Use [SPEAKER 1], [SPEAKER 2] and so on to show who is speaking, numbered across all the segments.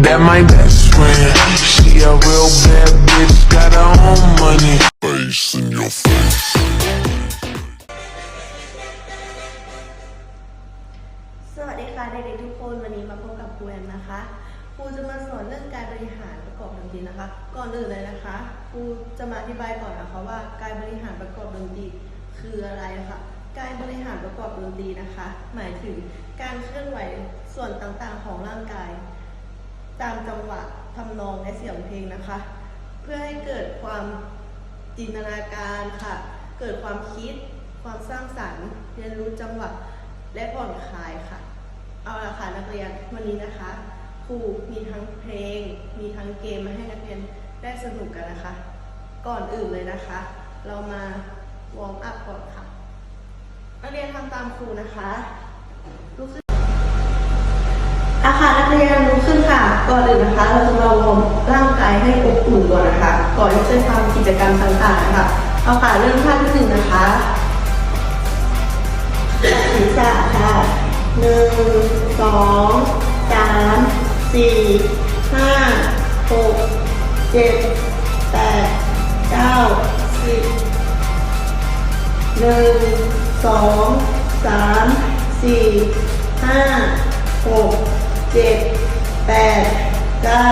[SPEAKER 1] That my best friend. She a real bad bitch, got her own money. Face in your face.
[SPEAKER 2] สวัสดีค่ะเด็กๆทุกคนวันนี้มาพบกับครูแอมนะคะ ครูจะมาสอนเรื่องการบริหารประกอบดนตรีนะคะ ก่อนอื่นเลยนะคะครูจะมาอธิบายก่อนนะคะว่าการบริหารประกอบดนตรีคืออะไรนะคะการบริหารประกอบดนตรีนะคะ หมายถึงการเคลื่อนไหวส่วนต่างๆของร่างกาย ตามจังหวะทำนองและเสียงเพลงนะคะ เพื่อให้เกิดความจินตนาการค่ะ เกิดความคิด ความสร้างสรรค์ เรียนรู้จังหวะและผ่อนคลายค่ะ เอาละค่ะนักเรียนวันนี้นะคะครูมีทั้งเพลง มีทั้งเกมมาให้นักเรียนได้สนุกกันนะคะ ก่อนอื่นเลยนะคะ เรามาวอร์มอัพก่อนค่ะนักเรียนทำตามครูนะคะลุกขึ้น อาคารนักเรียนลุกขึ้นค่ะ ก่อนอื่นนะคะ เราจะมาวอร์มร่างกายให้อบอุ่นก่อนนะคะ ก่อนที่จะทำกิจกรรมต่างๆนะคะเอาค่ะเริ่มท่าที่หนึ่งนะคะจับศีรษะค่ะหนึ่งสองสามสี่ห้าหกเจ็ดแปดเก้าสิบหนึ่งสองสามสี่ห้าหก เจ็ดแปดเก้า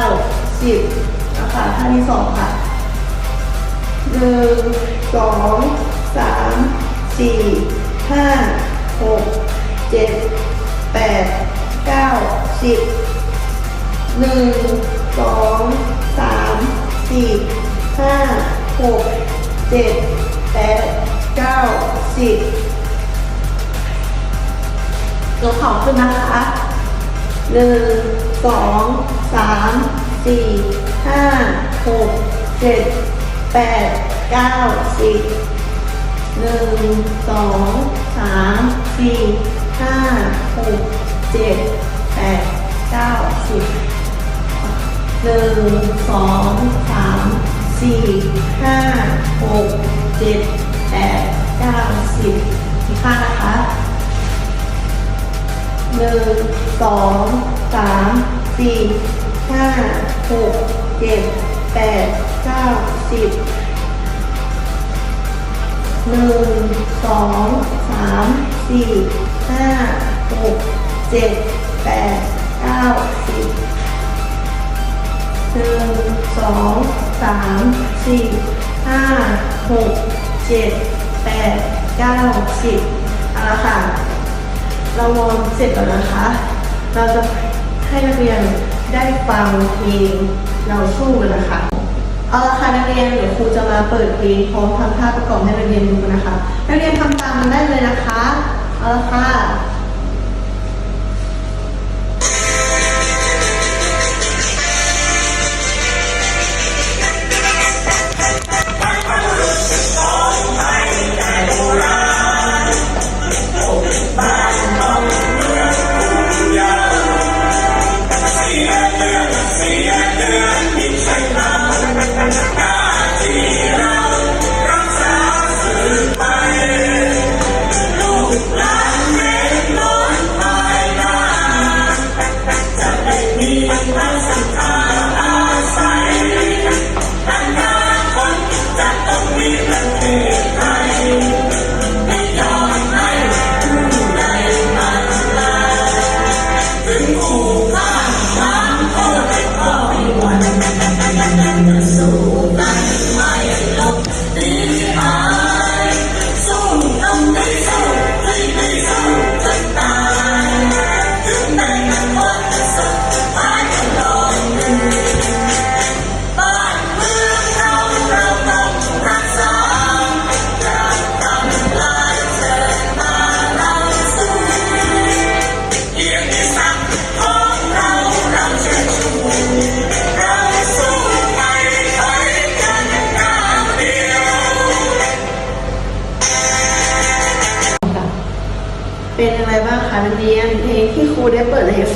[SPEAKER 2] สิบนะคะท่าที่สองค่ะหนึ่งสองสามสี่ห้าหกเจ็ดแปดเก้าสิบหนึ่งสองสามสี่ห้าหกเจ็ดแปดเก้าสิบยกเข่าขึ้นนะคะ หนึ่งสองสามสี่ห้าหกเจ็ดแปดเก้าสิบหนึ่งสองสามสี่ห้าหกเจ็ดแปดเก้าสิบหนึ่งสองสามสี่ห้าหกเจ็ดแปดเก้าสิบอีกข้างนะคะ หนึ่งสองสามสี่ห้าหกเจ็ดแปดเก้าสิบหนึ่งสองสามสี่ห้าหกเจ็ดแปดเก้าสิบหนึ่งสองสามสี่ห้าหกเจ็ดแปดเก้าสิบเอาละค่ะ เราวอร์มเสร็จแล้วนะคะ เราจะให้นักเรียนได้ฟังเพลงเราสู้กันนะคะเอาละค่ะนักเรียนเดี๋ยวครูจะมาเปิดเพลงพร้อมทำท่าประกอบให้นักเรียนดูนะคะ นักเรียนทำตามมันได้เลยนะคะเอาละค่ะ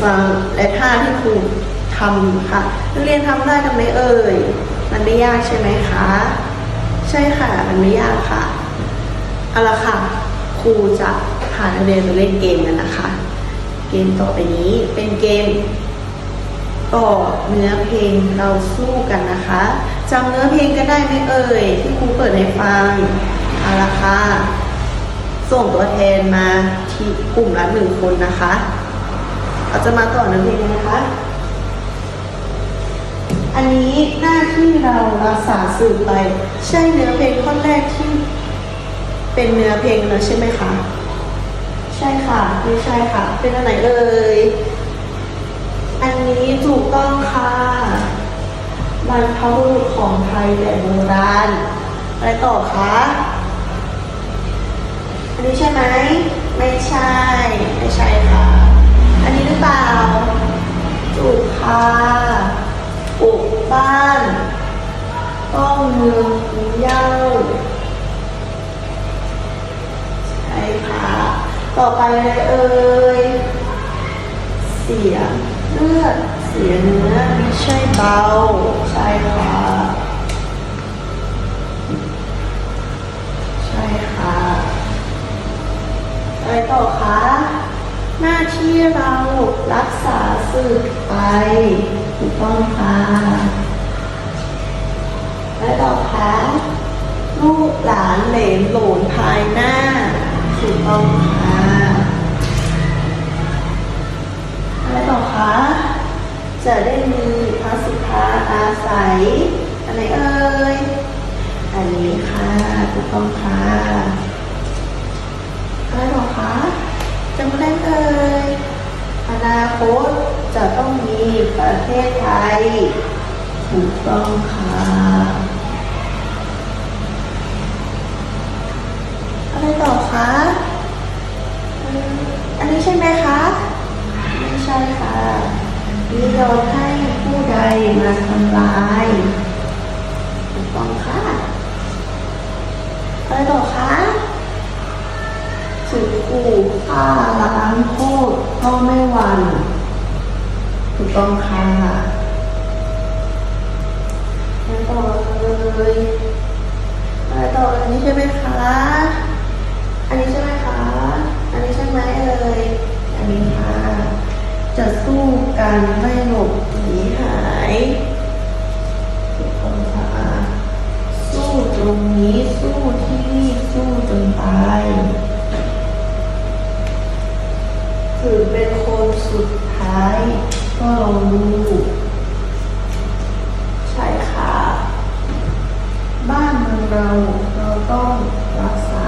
[SPEAKER 2] ฟังและท่าที่ครูทำค่ะนักเรียนทำได้กันไหมเอ่ย มันไม่ยากใช่ไหมคะ ใช่ค่ะ มันไม่ยากค่ะเอาละค่ะ ครูจะพานักเรียนไปเล่นเกมกันนะคะ เกมต่อไปนี้เป็นเกมต่อเนื้อเพลงเราสู้กันนะคะจำเนื้อเพลงกันได้ไหมเอ่ย ที่ครูเปิดให้ฟังเอาละค่ะส่งตัวแทนมาที่กลุ่มละหนึ่งคนนะคะ เราจะมาต่อเนื้อเพลงนนะคะ อันนี้หน้าที่เรารักษาสืบไป ใช่เนื้อเพลงท่อนแรกที่ เป็นเนื้อเพลงแล้วใช่ไหมคะ ใช่ค่ะ ไม่ใช่ค่ะ เป็นอันไหนเอ่ย อันนี้ถูกต้องค่ะบรรพบุรุษของไทยแต่โบราณอะไรต่อคะ อันนี้ใช่ไหม ไม่ใช่ ไม่ใช่ค่ะ อันนี้หรือเปล่าถูกค่ะปลูกบ้านต้องเมืองคูเย้าใช่ค่ะต่อไปเลยเอ่ยเสียเลือดเสียเนื้อไม่ใช่เบาใช่ค่ะใช่ค่ะอะไรต่อคะ หน้าที่เรารักษาสืบไปถูกต้องค่ะอะไรต่อคะลูกหลานเหลนหลนภายหน้าถูกต้องค่ะอะไรต่อคะจะได้มีพระสุภาอาศัยอะไรเอ่ยอันนี้ค่ะถูกต้องค่ะอะไรต่อคะจำได้เอ่ย คตจะต้องมีประเทศไทยถูกต้องค่ะอะไรต่อคะอันนี้ใช่ไหมคะไม่ใช่ค่ะมีโยนให้ผู้ใดมาทำลายถูกต้องค่ะอะไรต่อคะถึงขู่ฆ่าล้างโทษก็ไม่หวัน ถูกต้องค่ะอะไรต่อเลยอะไรต่ออันนี้ใช่ไหมคะ อันนี้ใช่ไหมคะ อันนี้ใช่ไหมเอ่ยอันนี้ค่ะ จะสู้กันไม่หลบหนีหายถูกต้องค่ะสู้ตรงนี้สู้ที่นี่สู้จนตายถือเป็นคนสุดท้าย ก็ลองดู ใช่ค่ะ บ้านเมืองเราเราต้องรักษา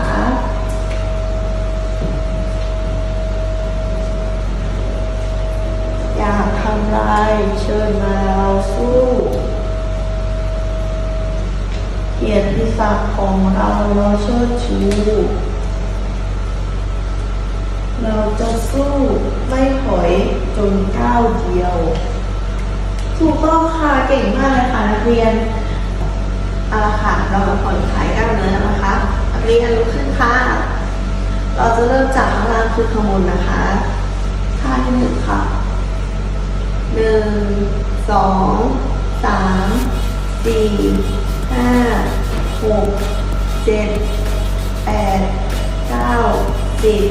[SPEAKER 2] อยากทำลายเชิญมาเราสู้เกียรติศักดิ์ของเราเราเชิดชู เราจะสู้ไม่ถอยจนก้าวเดียว ถูกต้องค่ะเก่งมากเลยค่ะนักเรียนเอาละค่ะ เรามาผ่อนคลายกล้ามเนื้อนะคะนักเรียนลุกขึ้นค่ะ เราจะเริ่มจากข้างล่างคือข้างบนนะคะท่าที่หนึ่งค่ะหนึ่งสองสามสี่ห้าหกเจ็ดแปดเก้าสิบ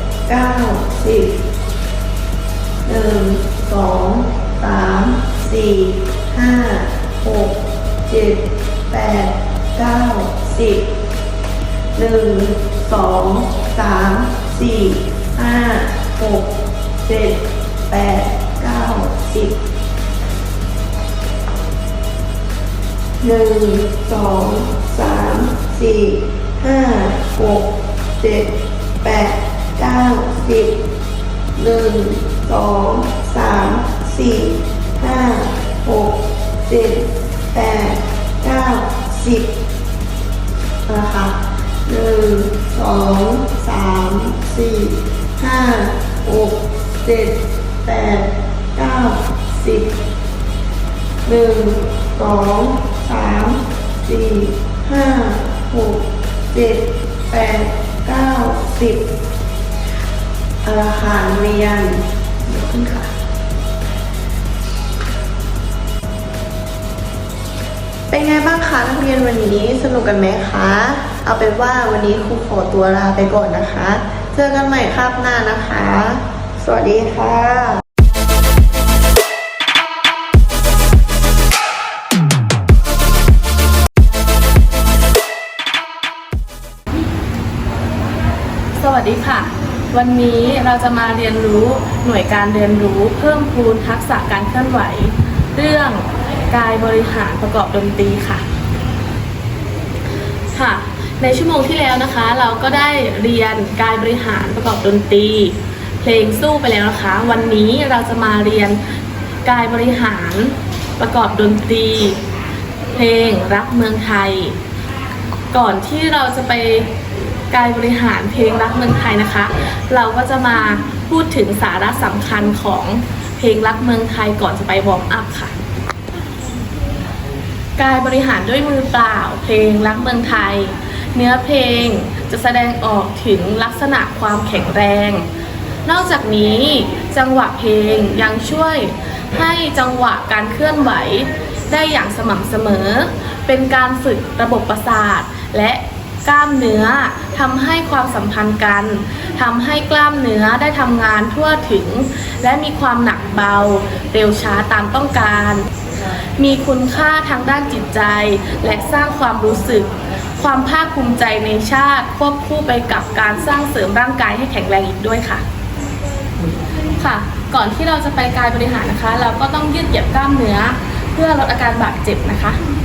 [SPEAKER 2] เก้าสิบหนึ่งสองสามสี่ห้าหกเจ็ดแปดเก้าสิบหนึ่งสองสามสี่ห้าหกเจ็ดแปดเก้าสิบหนึ่งสองสามสี่ห้าหกเจ็ดแปด เก้าสิบหนึ่งสองสามสี่ห้าหกเจ็ดแปดเก้าสิบนะคะหนึ่งสองสามสี่ห้าหกเจ็ดแปดเก้าสสิบหนึ่งสองสามสี่ห้าหกเจ็ดแปดเก้าสิบ อาคารเรียนยกขึ้นค่ะ เป็นไงบ้างคะนักเรียนวันนี้สนุกกันไหมคะ เอาเป็นว่าวันนี้ครูขอตัวลาไปก่อนนะคะ เจอกันใหม่คาบหน้านะคะ สวัสดีค่ะ
[SPEAKER 3] สวัสดีค่ะ วันนี้เราจะมาเรียนรู้หน่วยการเรียนรู้เพิ่มพูนทักษะการเคลื่อนไหว เรื่องกายบริหารประกอบดนตรีค่ะ ค่ะ ในชั่วโมงที่แล้วนะคะ เราก็ได้เรียนกายบริหารประกอบดนตรี เพลงสู้ไปแล้วนะคะ วันนี้เราจะมาเรียนกายบริหารประกอบดนตรี เพลงรักเมืองไทย ก่อนที่เราจะไป กายบริหารเพลงรักเมืองไทยนะคะ เราก็จะมาพูดถึงสาระสำคัญของเพลงรักเมืองไทยก่อนจะไปวอร์มอัพค่ะ กายบริหารด้วยมือเปล่า เพลงรักเมืองไทย เนื้อเพลงจะแสดงออกถึงลักษณะความแข็งแรง นอกจากนี้จังหวะเพลงยังช่วยให้จังหวะการเคลื่อนไหวได้อย่างสม่ำเสมอ เป็นการฝึกระบบประสาท และ กล้ามเนื้อทำให้ความสัมพันธ์กันทำให้กล้ามเนื้อได้ทำงานทั่วถึง และมีความหนักเบา เร็วช้าตามต้องการ มีคุณค่าทางด้านจิตใจ และสร้างความรู้สึก ความภาคภูมิใจในชาติควบคู่ไปกับการสร้างเสริมร่างกายให้แข็งแรงอีกด้วยค่ะค่ะ ก่อนที่เราจะไปกายบริหารนะคะ เราก็ต้องยืดเหยียดกล้ามเนื้อ เพื่อลดอาการบาดเจ็บนะคะ「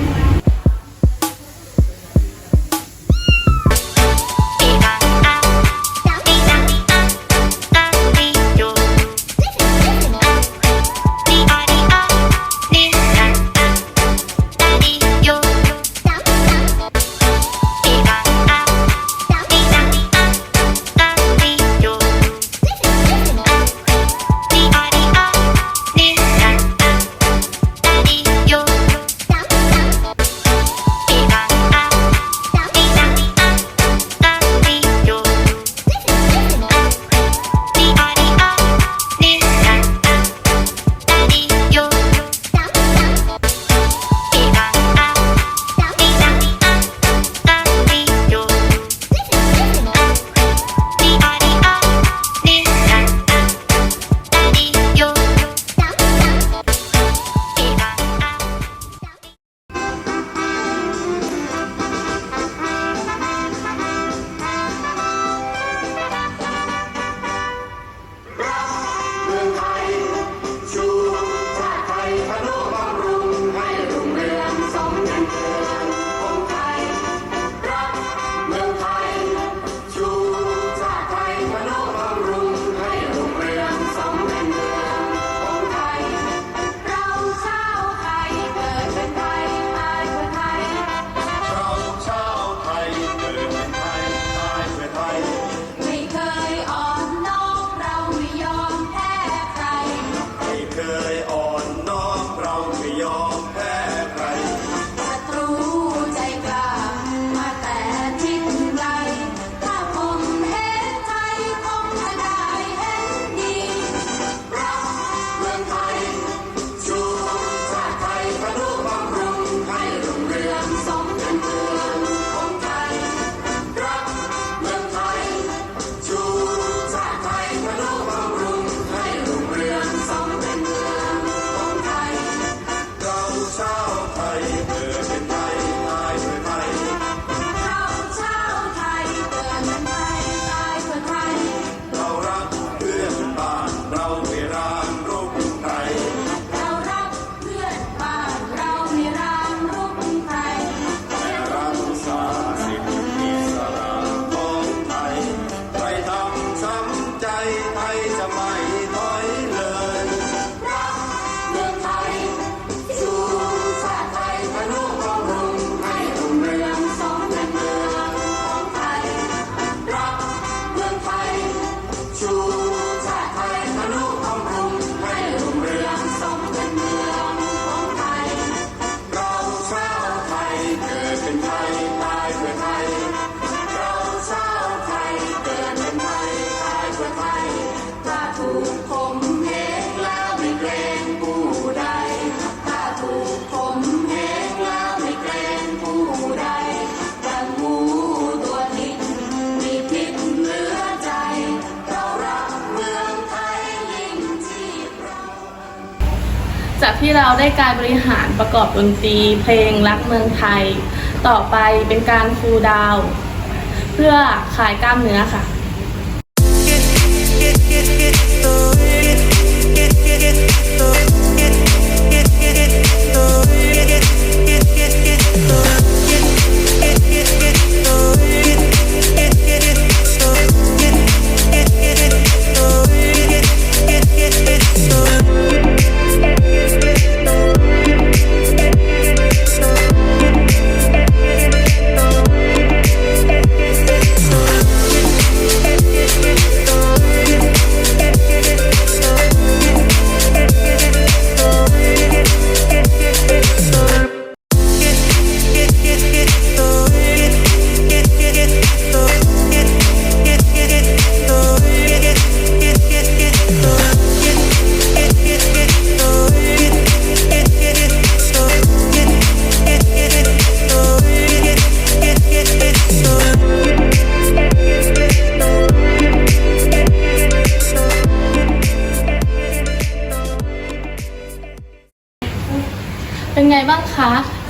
[SPEAKER 3] ที่เราได้การบริหารประกอบดนตรีเพลงรักเมืองไทย ต่อไปเป็นการฟูลดาวเพื่อคลายกล้ามเนื้อค่ะเป็น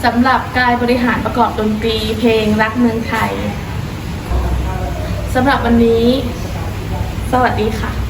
[SPEAKER 3] สำหรับการบริหารประกอบดนตรีเพลงรักเมืองไทยสำหรับวันนี้ สวัสดีค่ะ